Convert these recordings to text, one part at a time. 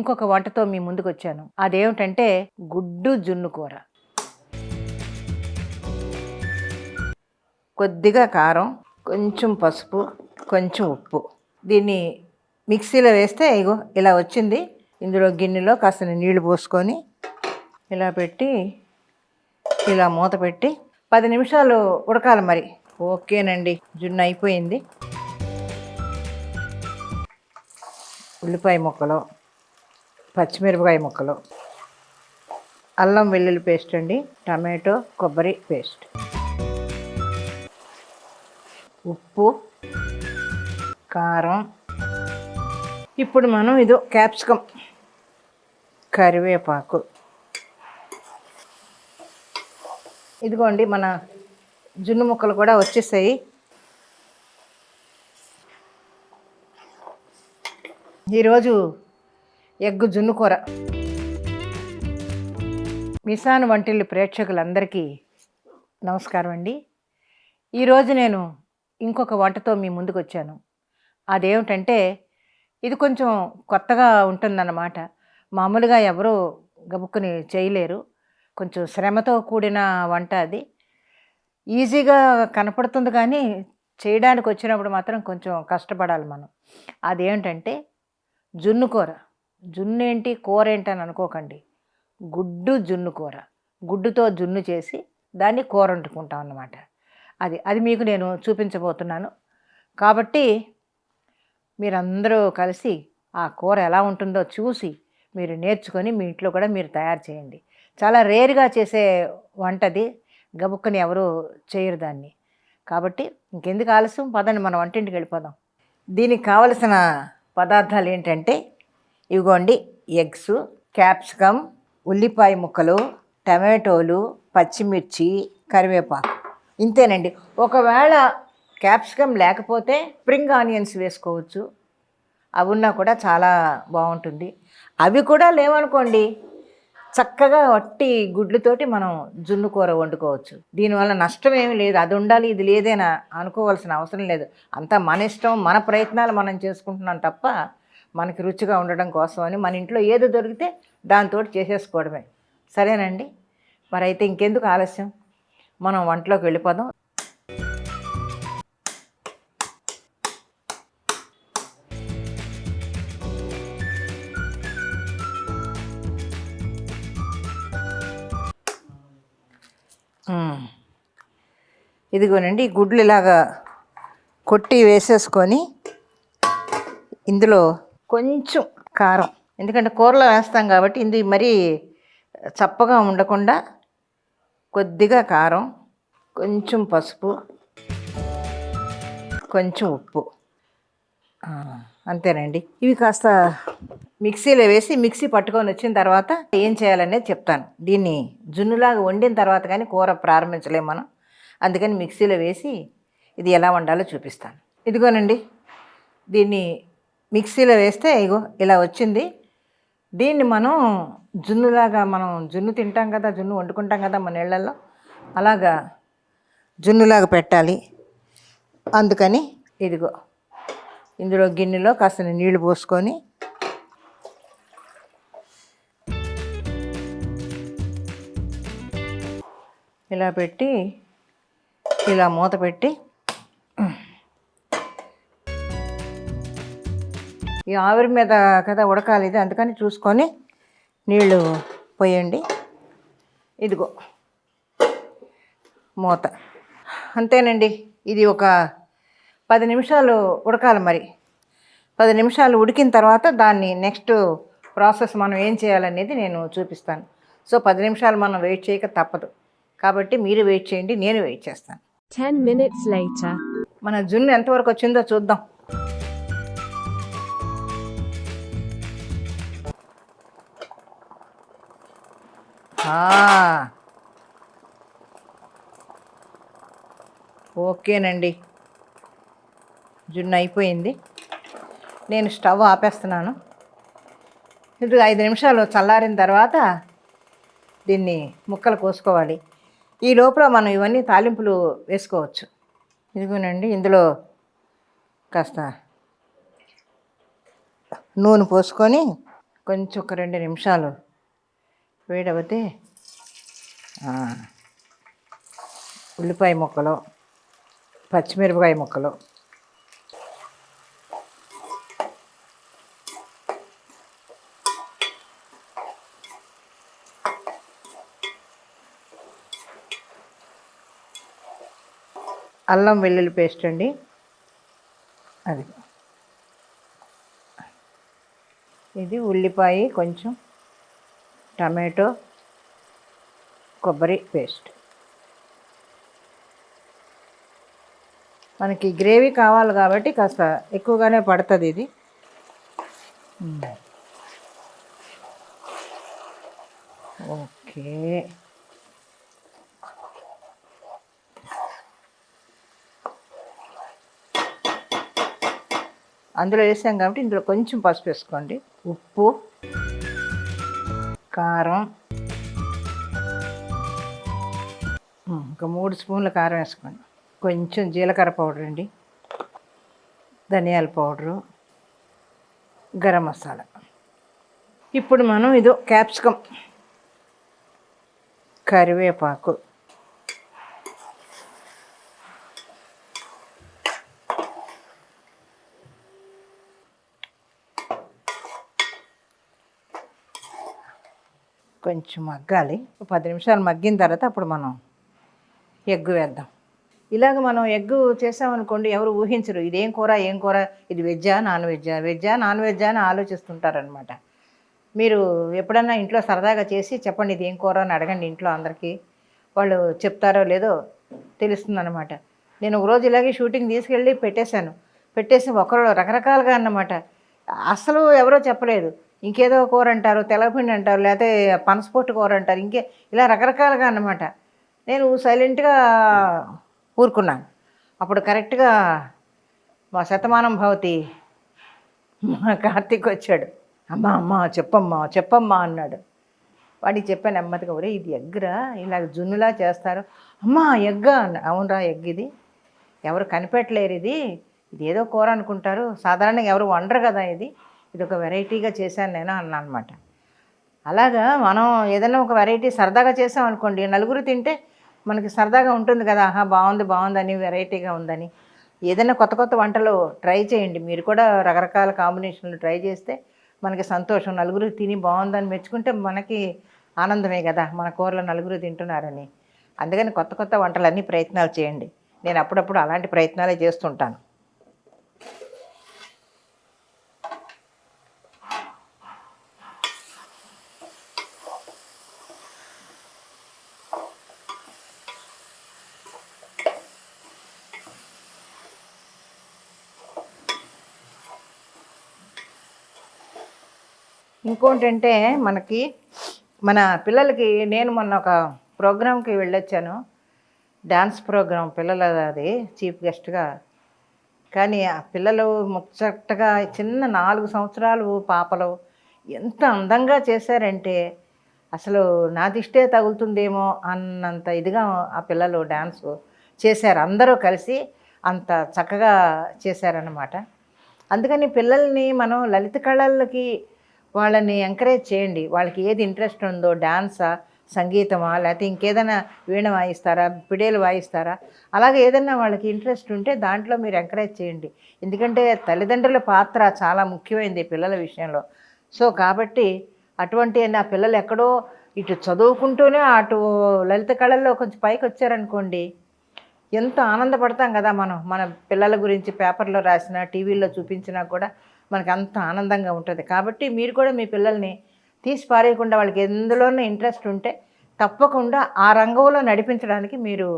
ఇంకొక వంటతో మీ ముందుకు వచ్చాను అదేమిటంటే గుడ్డు జున్ను కూర. కొద్దిగా కారం కొంచెం పసుపు కొంచెం ఉప్పు. దీన్ని మిక్సీలో వేస్తే ఇగో ఇలా వచ్చింది. ఇందులో గిన్నెలో కాస్త నీళ్ళు పోసుకొని ఇలా పెట్టి ఇలా మూత పెట్టి పది నిమిషాలు ఉడకాలి మరి. ఓకేనండి జున్ను అయిపోయింది. ఉల్లిపాయ ముక్కలు. పచ్చిమిరపకాయ ముక్కలు. అల్లం వెల్లుల్లి పేస్ట్ అండి టమాటో కొబ్బరి పేస్ట్. ఉప్పు కారం. ఇప్పుడు మనం ఇదో క్యాప్సికమ్ కరివేపాకు. ఇదిగోండి మన జున్ను ముక్కలు కూడా వచ్చేసాయి. ఈరోజు ఎగ్గు జున్ను కూర. మిసాన్ వంటిల్లు ప్రేక్షకులందరికీ నమస్కారం అండి. ఈరోజు నేను ఇంకొక వంటతో మీ ముందుకు వచ్చాను అదేమిటంటే ఇది కొంచెం కొత్తగా ఉంటుందన్నమాట. మామూలుగా ఎవరూ గబుక్కుని చేయలేరు. కొంచెం శ్రమతో కూడిన వంట అది. ఈజీగా కనపడుతుంది కానీ చేయడానికి వచ్చినప్పుడు మాత్రం కొంచెం కష్టపడాలి మనం. అదేంటంటే జున్ను జున్నేంటి? జున్ను ఏంటి కూర ఏంటి అని అనుకోకండి. గుడ్డు జున్ను కూర. గుడ్డుతో జున్ను చేసి దాన్ని కూర వండుకుంటాం అన్నమాట. అది అది మీకు నేను చూపించబోతున్నాను. కాబట్టి మీరందరూ కలిసి ఆ కూర ఎలా ఉంటుందో చూసి మీరు నేర్చుకొని మీ ఇంట్లో కూడా మీరు తయారు చేయండి. చాలా రేరుగా చేసే వంటది. గబుక్కని ఎవరు చేయరు దాన్ని. కాబట్టి ఇంకెందుకు ఆలస్యం? పదండి మన వంటింటికి వెళ్ళిపోదాం. దీనికి కావలసిన పదార్థాలు ఏంటంటే ఇవిగోండి ఎగ్స్ క్యాప్సికమ్ ఉల్లిపాయ ముక్కలు టమాటోలు పచ్చిమిర్చి కరివేపాకు. ఇంతేనండి. ఒకవేళ క్యాప్సికమ్ లేకపోతే స్ప్రింగ్ ఆనియన్స్ వేసుకోవచ్చు. అవి ఉన్నా కూడా చాలా బాగుంటుంది. అవి కూడా లేవనుకోండి చక్కగా వట్టి గుడ్లతోటి మనం జున్ను కూర వండుకోవచ్చు. దీనివల్ల నష్టం ఏమి లేదు. అది ఉండాలి ఇది లేదేనా అనుకోవాల్సిన అవసరం లేదు. అంతా మన ఇష్టం మన ప్రయత్నాలు మనం చేసుకుంటున్నాం తప్ప మనకి రుచిగా ఉండడం కోసం అని మన ఇంట్లో ఏది దొరికితే దాంతో చేసేసుకోవడమే. సరేనండి? మరి అయితే ఇంకెందుకు ఆలస్యం? మనం వంటలోకి వెళ్ళిపోదాం. ఇదిగోనండి ఈ గుడ్లు ఇలాగా కొట్టి వేసేసుకొని ఇందులో కొంచెం కారం. ఎందుకంటే కూరలో వేస్తాం కాబట్టి ఇది మరీ చప్పగా ఉండకుండా కొద్దిగా కారం కొంచెం పసుపు కొంచెం ఉప్పు. అంతేనండి. ఇవి కాస్త మిక్సీలో వేసి మిక్సీ పట్టుకొని వచ్చిన తర్వాత ఏం చేయాలనేది చెప్తాను. దీన్ని జున్నులాగా వండిన తర్వాత కానీ కూర ప్రారంభించలేము మనం. అందుకని మిక్సీలో వేసి ఇది ఎలా వండాలో చూపిస్తాను. ఇదిగోనండి. దీన్ని మిక్సీలో వేస్తే ఇగో ఇలా వచ్చింది. దీన్ని మనం జున్నులాగా మనం జున్ను తింటాం కదా జున్ను వండుకుంటాం కదా మన ఇళ్ళల్లో అలాగా జున్నులాగా పెట్టాలి. అందుకని ఇదిగో ఇందులో గిన్నెలో కాస్త నీళ్ళు పోసుకొని ఇలా పెట్టి ఇలా మూత పెట్టి ఈ ఆవిరి మీద కదా ఉడకాలి ఇది. అందుకని చూసుకొని నీళ్ళు పోయండి. ఇదిగో మూత. అంతేనండి. ఇది ఒక పది నిమిషాలు ఉడకాలి మరి. పది నిమిషాలు ఉడికిన తర్వాత దాన్ని నెక్స్ట్ ప్రాసెస్ మనం ఏం చేయాలనేది నేను చూపిస్తాను. సో పది నిమిషాలు మనం వెయిట్ చేయక తప్పదు. కాబట్టి మీరు వెయిట్ చేయండి నేను వెయిట్ చేస్తాను. 10 minutes later. మన జున్ను ఎంతవరకు వచ్చిందో చూద్దాం. ఓకేనండి. జున్ను అయిపోయింది. నేను స్టవ్ ఆపేస్తున్నాను. ఇది ఐదు నిమిషాలు చల్లారిన తర్వాత దీన్ని ముక్కలు కోసుకోవాలి. ఈ లోపల మనం ఇవన్నీ తాలింపులు వేసుకోవచ్చు. ఇదిగోనండి ఇందులో కాస్త నూనె పోసుకొని కొంచెం ఒక రెండు నిమిషాలు వేడవితే ఉల్లిపాయ ముక్కలు పచ్చిమిరపకాయ ముక్కలు. అల్లం వెల్లుల్లి పేస్ట్ అండి. అది. ఇది ఉల్లిపాయ కొంచెం టమాటో కొబ్బరి పేస్ట్. మనకి గ్రేవీ కావాలి కాబట్టి కాస్త ఎక్కువగానే పడుతుంది ఇది. ఓకే. అందులో వేసాం కాబట్టి ఇందులో కొంచెం పసుపు వేసుకోండి. ఉప్పు. కారం. ఒక మూడు స్పూన్ల కారం వేసుకోండి. కొంచెం జీలకర్ర పౌడర్ అండి. ధనియాల పౌడరు. గరం మసాలా. ఇప్పుడు మనం ఇదో క్యాప్సికమ్ కరివేపాకు కొంచెం మగ్గాలి. పది నిమిషాలు మగ్గిన తర్వాత అప్పుడు మనం ఎగ్గు వేద్దాం. ఇలాగ మనం ఎగ్గు చేసామనుకోండి ఎవరు ఊహించరు. ఇదేం కూర ఏం కూర? ఇది వెజ్జా నాన్ వెజ్జా? వెజ్జా నాన్ వెజ్జా అని ఆలోచిస్తుంటారనమాట మీరు ఎప్పుడన్నా ఇంట్లో సరదాగా చేసి చెప్పండి ఇది ఏం కూర అని అడగండి ఇంట్లో అందరికీ. వాళ్ళు చెప్తారో లేదో తెలుస్తుందన్నమాట. నేను ఒక రోజు ఇలాగే షూటింగ్ తీసుకెళ్ళి పెట్టేశాను. పెట్టేసి ఒకరు రకరకాలుగా అన్నమాట. అసలు ఎవరో చెప్పలేదు. ఇంకేదో కూర అంటారు తెల్లపిండి అంటారు లేకపోతే పనసపొట్టు కూర అంటారు ఇంకే ఇలా రకరకాలుగా అన్నమాట. నేను సైలెంట్గా ఊరుకున్నాను. అప్పుడు కరెక్ట్గా మా శతమానం భవతి మా కార్తీక్ వచ్చాడు అమ్మ అమ్మ చెప్పమ్మా చెప్పమ్మా అన్నాడు. వాడికి చెప్పాను నెమ్మదిగా ఒరే ఇది ఎగ్గురా? ఇలాగ జున్నులా చేస్తారు. అమ్మా ఎగ్గా అన్న అవునరా ఎగ్ ఇది. ఎవరు కనిపెట్టలేరు ఇది. ఇది ఏదో కూర అనుకుంటారు. సాధారణంగా ఎవరు వండరు కదా ఇది. ఇది ఒక వెరైటీగా చేశాను నేను అన్నా అనమాట అలాగా మనం ఏదైనా ఒక వెరైటీ సరదాగా చేసాం అనుకోండి నలుగురు తింటే మనకి సరదాగా ఉంటుంది కదా ఆహా బాగుంది బాగుందని వెరైటీగా ఉందని. ఏదైనా కొత్త కొత్త వంటలు ట్రై చేయండి. మీరు కూడా రకరకాల కాంబినేషన్లు ట్రై చేస్తే మనకి సంతోషం. నలుగురు తిని బాగుందని మెచ్చుకుంటే మనకి ఆనందమే కదా మన కూరలో నలుగురు తింటున్నారని. అందుకని కొత్త కొత్త వంటలన్నీ ప్రయత్నాలు చేయండి. నేను అప్పుడప్పుడు అలాంటి ప్రయత్నాలే చేస్తుంటాను. ఇంకోటి అంటే మనకి మన పిల్లలకి నేను మొన్న ఒక ప్రోగ్రాంకి వెళ్ళొచ్చాను. డ్యాన్స్ ప్రోగ్రాం పిల్లల అది చీఫ్ గెస్ట్గా. కానీ ఆ పిల్లలు ముచ్చటగా చిన్న నాలుగు సంవత్సరాలు పాపలు ఎంత అందంగా చేశారంటే అసలు నా దిష్టే తగులుతుందేమో అన్నంత ఇదిగా ఆ పిల్లలు డ్యాన్స్ చేశారు. అందరూ కలిసి అంత చక్కగా చేశారన్నమాట. అందుకని పిల్లల్ని మనం లలిత కళలకి వాళ్ళని ఎంకరేజ్ చేయండి. వాళ్ళకి ఏది ఇంట్రెస్ట్ ఉందో డాన్సా సంగీతమా లేకపోతే ఇంకేదైనా వీణ వాయిస్తారా పిడేలు వాయిస్తారా? అలాగే ఏదైనా వాళ్ళకి ఇంట్రెస్ట్ ఉంటే దాంట్లో మీరు ఎంకరేజ్ చేయండి. ఎందుకంటే తల్లిదండ్రుల పాత్ర చాలా ముఖ్యమైనది పిల్లల విషయంలో. సో కాబట్టి అటువంటి నా పిల్లలు ఎక్కడో ఇటు చదువుకుంటూనే అటు లలిత కళల్లో కొంచెం పైకి వచ్చారనుకోండి ఎంత ఆనందపడతాం కదా మనం. మన పిల్లల గురించి పేపర్లో రాసినా టీవీలో చూపించినా కూడా మనకు అంత ఆనందంగా ఉంటుంది. కాబట్టి మీరు కూడా మీ పిల్లల్ని తీసి పారేయకుండా వాళ్ళకి ఎందులోనే ఇంట్రెస్ట్ ఉంటే తప్పకుండా ఆ రంగంలో నడిపించడానికి మీరు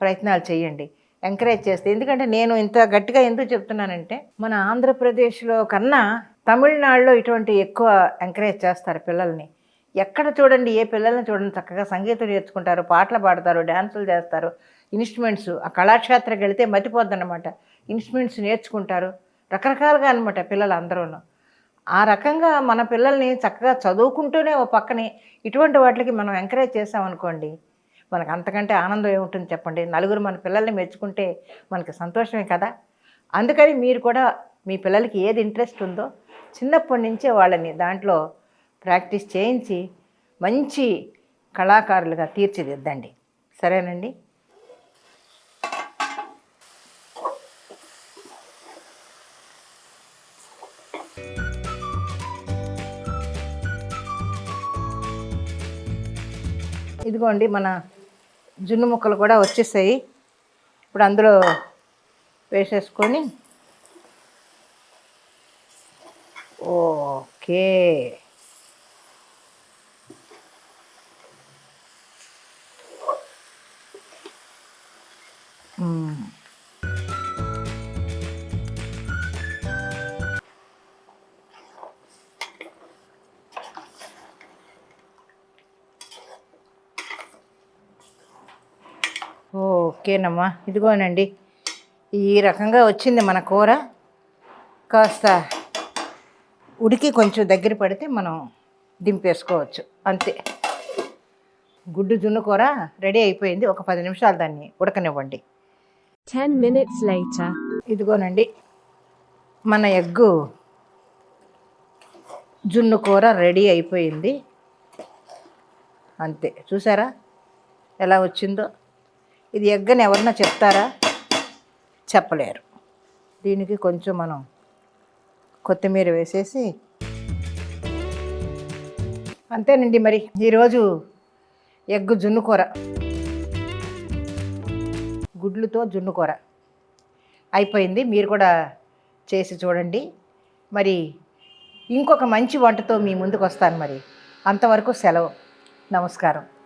ప్రయత్నాలు చేయండి. ఎంకరేజ్ చేస్తే. ఎందుకంటే నేను ఇంత గట్టిగా ఎందుకు చెప్తున్నానంటే మన ఆంధ్రప్రదేశ్లో కన్నా తమిళనాడులో ఇటువంటి ఎక్కువ ఎంకరేజ్ చేస్తారు పిల్లల్ని. ఎక్కడ చూడండి ఏ పిల్లల్ని చూడండి చక్కగా సంగీతం నేర్చుకుంటారు పాటలు పాడతారు డ్యాన్సులు చేస్తారు ఇన్స్ట్రుమెంట్స్ ఆ కళాక్షేత్రకి వెళితే మతిపోద్దన్నమాట. ఇన్స్ట్రుమెంట్స్ నేర్చుకుంటారు. రకరకాలుగా అనమాట పిల్లలందరూ ఆ రకంగా మన పిల్లల్ని చక్కగా చదువుకుంటూనే ఓ పక్కనే ఇటువంటి వాటికి మనం ఎంకరేజ్ చేసామనుకోండి మనకు అంతకంటే ఆనందం ఏముంటుంది చెప్పండి? నలుగురు మన పిల్లల్ని మెచ్చుకుంటే మనకి సంతోషమే కదా? అందుకని మీరు కూడా మీ పిల్లలకి ఏది ఇంట్రెస్ట్ ఉందో చిన్నప్పటి నుంచే వాళ్ళని దాంట్లో ప్రాక్టీస్ చేయించి మంచి కళాకారులుగా తీర్చిదిద్దండి. సరేనండి? ఇదిగోండి మన జున్ను ముక్కలు కూడా వచ్చేసాయి ఇప్పుడు అందులో వేసేసుకొని ఓకే మ్మ్. ఓకేనమ్మా ఇదిగోనండి. ఈ రకంగా వచ్చింది మన కూర. కాస్త ఉడికి కొంచెం దగ్గర పడితే మనం దింపేసుకోవచ్చు. అంతే. గుడ్డు జున్ను కూర రెడీ అయిపోయింది. ఒక పది నిమిషాలు దాన్ని ఉడకనివ్వండి. 10 minutes later. ఇదిగోనండి. మన ఎగ్గు జున్ను కూర రెడీ అయిపోయింది. అంతే. చూసారా? ఎలా వచ్చిందో? ఇది ఎగ్గని ఎవరన్నా చెప్తారా? చెప్పలేరు. దీనికి కొంచెం మనం కొత్తిమీర వేసేసి అంతేనండి మరి. ఈరోజు ఎగ్గు జున్ను కూర. గుడ్లుతో జున్ను కూర. అయిపోయింది. మీరు కూడా చేసి చూడండి. మరి ఇంకొక మంచి వంటతో మీ ముందుకు వస్తాను మరి. అంతవరకు సెలవు. నమస్కారం.